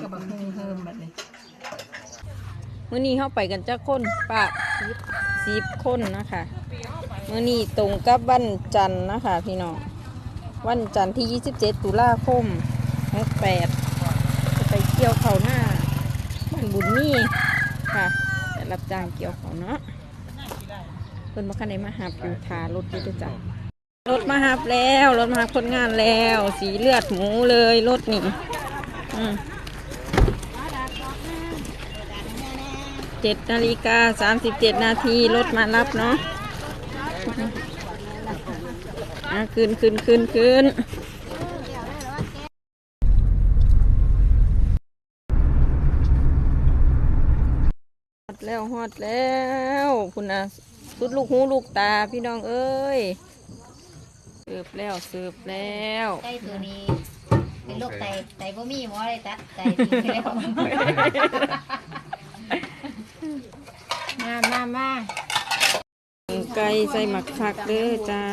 กับบักฮุงเฮิมแบบนี้มื้อนี้เข้าไปกันจักคนป้าสิบคนนะคะมื้อนี้ตรงกับวันจันทร์นะคะ พี่น้องวันจันทร์ที่ 27 ตุลาคม68จะไปเกี่ยวเขาหน้าบ้านบุญมีค่ะแต่รับจ้างเกี่ยวเขาเนาะเพิ่นมาคันได้มาหับอยู่ทารถอยู่ด้วยจ้ะรถมาหับแล้ว รถมาหับคนงานแล้ว สีเลือดหมูเลยรถนี่อืม เจ็ดนาฬิกาสามสิบเจ็ดนาทีรถมารับเนาะะขึ้นขึ้นขึ้นขึ้นฮอดแล้วฮอดแล้วคุณนะสุดลูกหูลูกตาพี่น้องเอ้ยเสิร์ฟแล้วเสิร์ฟแล้วไตตัวนี้เป็นโรคไตไตบ่มีหมอเลยตัดไตทิ้งไปแล้ว มามามาไก่ใส่หมักผักเด้อจ้า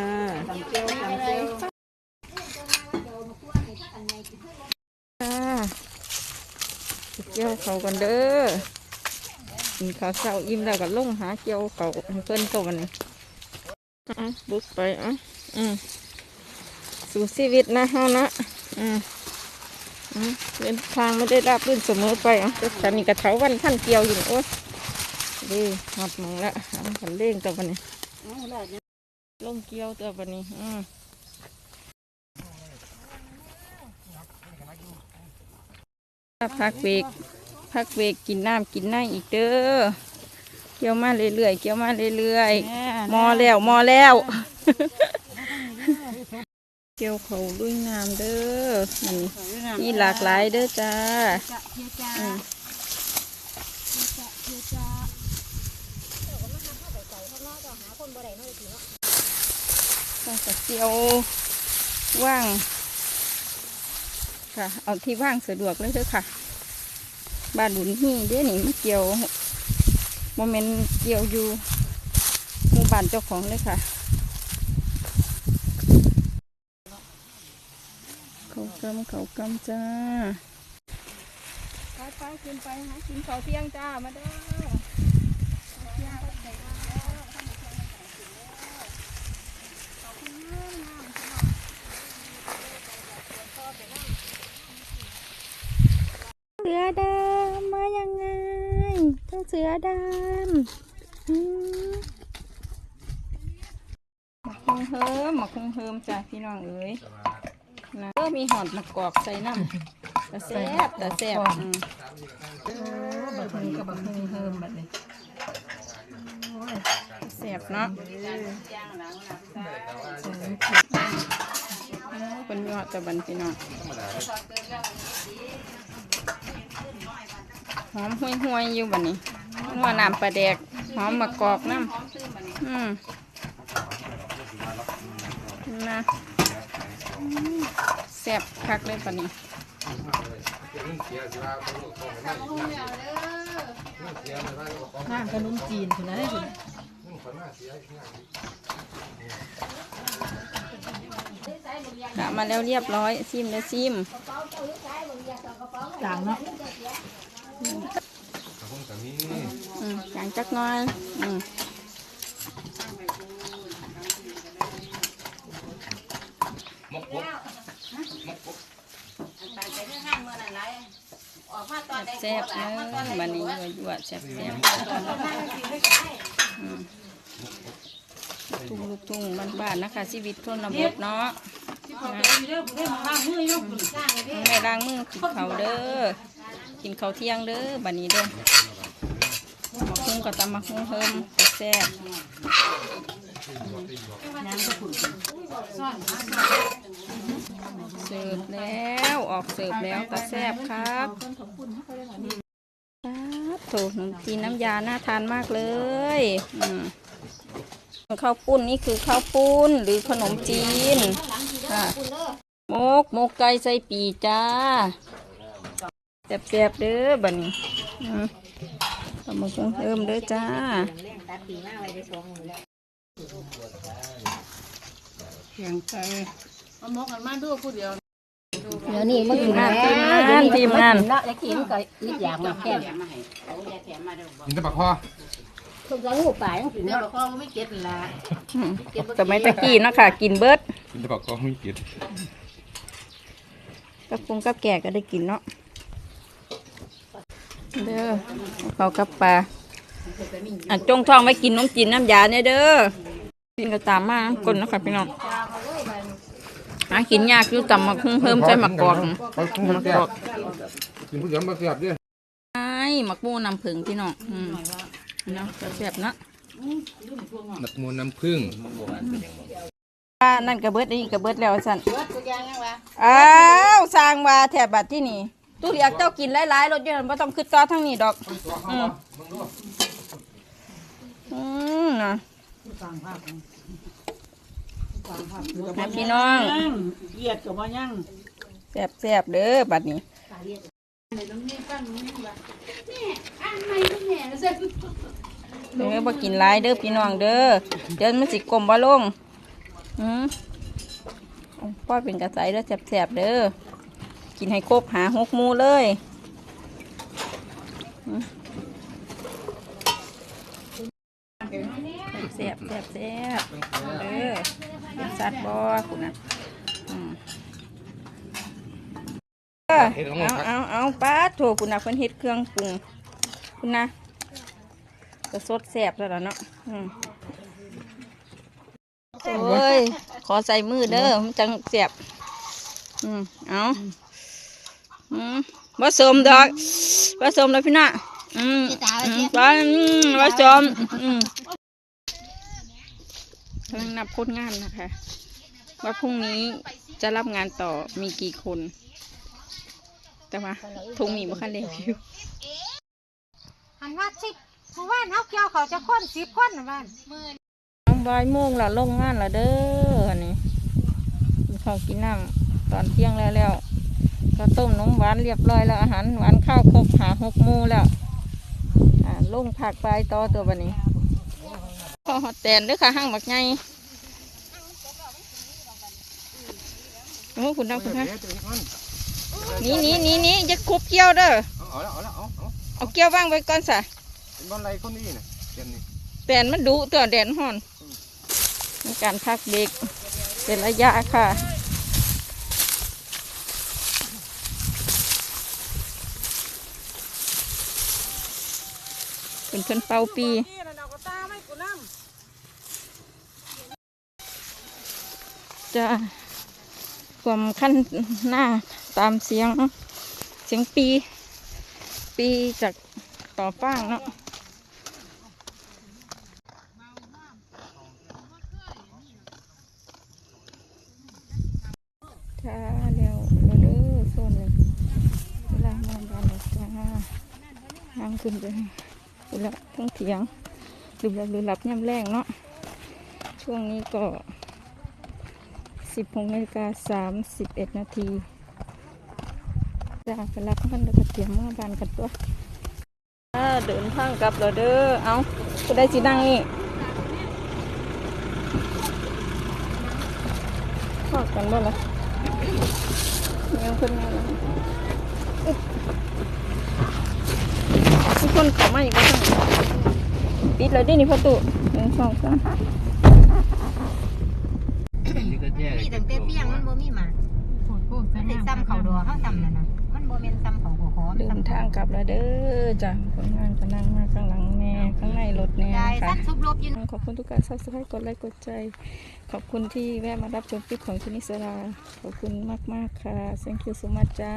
จ้าเกี่ยวเขากันเด้อกินข้าวเช้าอิ่มแล้วก็ลงหาเกี่ยวเขาเพิ่นตัวนี้อะบุกไปอะอืมสู่ชีวิตนะเฮานะอืมอืมเดินทางไม่ได้ราบรื่นเสมอไปอะแต่ตอนนี้กระเถาวันท่านเกี่ยวอยู่นี่โอ้ย ดีหอดหมองละหาขันเร่งตัววันนี้ลงเกี่ยวตัวบันนี้อืมพักเบรกพักเบรกกินน้ำกินน้ำอีกเด้อเกี่ยวมาเรื่อยๆเกี่ยวมาเรื่อยๆมอแล้วมอแล้วเกี่ยวเขาด้วยน้ำเด้อนี่มีหลากหลายเด้อจ้า อืมต้องจะเกี่ยวว่างค่ะ เอาที่ว่างสะดวกเลยเถอะค่ะ บ้านบุญฮีเด้นี่มาเกี่ยวโมเมนต์เกี่ยวอยู่หมู่บ้านเจ้าของเลยค่ะเขากำเขากำจ้าไปไปขึ้นไปหากินข้าวเที่ยงจ้ามาเด้อเสือดำมายังไงเจ้าเสือดำอืมหมักคงเฮิมหมักคงเฮิมจ้าพี่น้องเอ้ยนะเออมีหอดมะกอกใส่น้ำแต่แซ่บแต่แซ่บอืมบักฮุงกับบักฮุงเฮิมแบบนี้แซ่บเนาะเป็นยอดตะบันพี่น้อง หอมห่วยห่วยๆอยู่บันนี้นัวน้ำปลาแดกหอมมะกอกน้ำอืมนะอืมแซ่บคักเลยปะนี้ห้างขนมจีนคุณนะคุณกะมาแล้วเรียบร้อยซิมแล้วซิมต่างเนาะ อืมจางจักหน้อยอืมแซ่บๆเลยบันนี้ยั่วๆแซ่บๆอืมทุ่งลูกทุ่งบ้านๆนะคะ ชีวิตทนบทเนาะนะแม่ล้างมือกินเขาเด้อ กินข้าวเที่ยงเด้อบันนี้เด้อมาคุ้งกับตำมาคุ้งเพิ่มแซ่บเสิร์ฟแล้วออกเสิร์ฟแล้วตาแซ่บครับครับโถขนมจีนน้ำยาน่าทานมากเลยข้าวปุ้นนี่คือข้าวปุ้นหรือขนมจีนค่ะมกมกไก่ใส่ปีจ้า แซ่บๆเด้อบัดนี้อืมทำมาคงเริ่มเด้อจ้าตัดปีมาไว้ได้สองมือแล้วเสียงใจเอามกกันมาดูผู้เดียวเดี๋ยวนี้มันกินงานแล้วทีมงานทีมงานเนาะแล้วกินก็นิดอย่างมาแค่กินแต่ปลาคอทุกอย่างงูป่ายังกินเดี๋ยวเนาะเราก็ไม่เก็ตละอืมสมัยตะกี้เนาะค่ะ กินเบิดกินแต่ปลาคอไม่กินกับปรุงกับแก่ก็ได้กินเนาะ เด้อเขากับปลาอะจงท้องไว้กินน้ำจีนน้ำยาเนี่ยเด้อกินก็ตามมาคนเนาะค่ะพี่น้องหากินยากอยู่ตำมาคุ้งเพิ่มใส่หมักกอกเขาคุ้มหมักแก่กอกกินผู้เดียวมาเสียบดิไอ้หมักบูน้ำผึ้งพี่น้องอืมเนาะแซ่บๆเนาะหนักมูลน้ำผึ้งอ่านั่นกระเบิดนี่กระเบิดแล้วสั่นอ้าวสร้างว่าแถบบัดที่นี่ ตู้เรียกเจ้ากินหลายๆรถยนต์ไม่ต้องขึ้นต่อทั้งนี้ดอกอืมอืมนะให้พี่น้องเหยียดกับว่ายังแซ่บแซบๆเด้อบัดนี้ เด้อบ่กินหลายเด้อพี่น้องเด้อเดี๋ยวมันสิกลมบ่ลงอืมเอาป้อยเป็นกระใสเด้อแซ่บๆเด้อ กินให้ครบหาหกมูเลยแซ่บแซ่บแซ่บเด้อเป็นสัตว์บ่คุณนะเอาเอาเอาป้าโถคุณนะเพิ่นเฮ็ดเครื่องปรุงคุณนะก็สดแสบแล้วเนาะโอ้ย ขอใส่มือเด้อมันจังแสบอืมเอา อืมผสมดอกผสมดอกพี่น่ะอืมอืมป้าอืมผสมอืมกำลังนับคนงานนะคะ ว่าพรุ่งนี้จะรับงานต่อมีกี่คน แต่ว่าทุงมีบ่คันเรียวิวหันว่าสิบเพราะว่าเฮาเกี่ยวเขาจะค้นสิบคนนะบ้านน้องบายโมงและลงงานและเด้ออันนี่กินข้าวกินน้ำตอนเที่ยงแล้วแล้ว ก็ต้มนมหวานเรียบร้อยแล้วอาหารหวานข้าวครบหาหกโมงแล้วอ่าลงผักปลายต่อตัวบันนี้ข้าวหอดแตนเด้อค่ะห้างบักไงโอ้คุณน้ำคุณฮะหนี่นี่นี่นี่จะคุบเกี่ยวเด้อเอาแล้วเอาแล้วเอาเอาเอาเกี่ยวว่างไว้ก่อนสะเป็นบ้านไรคนนี้น่ะเดี๋ยวนี้แดนมันดุตัวแดนห่อน มีการพักเด็กเป็นระยะค่ะ เป็นเพิ่นเป่าปีจะความขั้นหน้าตามเสียงเสียงปี ปีจากต่อฟ้างเนาะจ้าเร็วเร็วเด้อโซนหนึ่งเวลามองบานเลยจ้าทางขึ้นไป ดูแลทั้งเถียงดูแลดูหลับย่ำแรงเนาะช่วงนี้ก็สิบหกนาฬิกาสามสิบเอ็ดนาทีจ้าไปรับมันแล้วก็เตรียมมาบานกันตัวอ่าเดินทางกลับแล้วเด้อเอาก็ได้จีนั่งนี่พอกันบ่ละยังคนมาแล้ว อุ๊ยมีคนเข้ามาอีกแล้วปิดเลยดินี่ประตูหนึ่งสองสามมีตั้งแต่เปียงมันบ่มีหมาำพูดพูดมันสิซ้ำเขาดอเฮาซ้ำนั่นน่ะมันบ่แม่นซ้ำเขาหัวหอมเดินทางกลับแล้วเด้อจ้ะคนงานก็นั่งมาข้างหลังแน่ข้างในรถแน่ยายนะสัคะตว์ทุบลบอยู่ขอบคุณทุกการซับสไครต์กดไลค์กดใจ ขอบคุณที่แวะมารับชมคลิปของชนิสราขอบคุณมากๆค่ะ thank you so much จ้า